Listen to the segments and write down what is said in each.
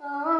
Oh.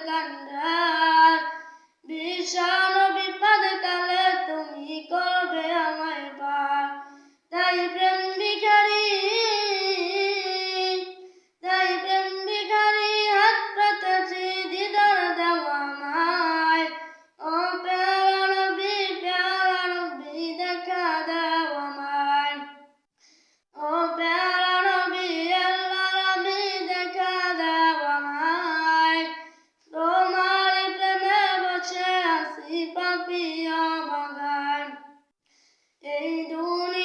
கண்டார் من دونه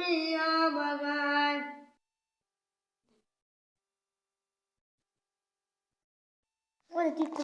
আছি বাগান ওরে তীর্থ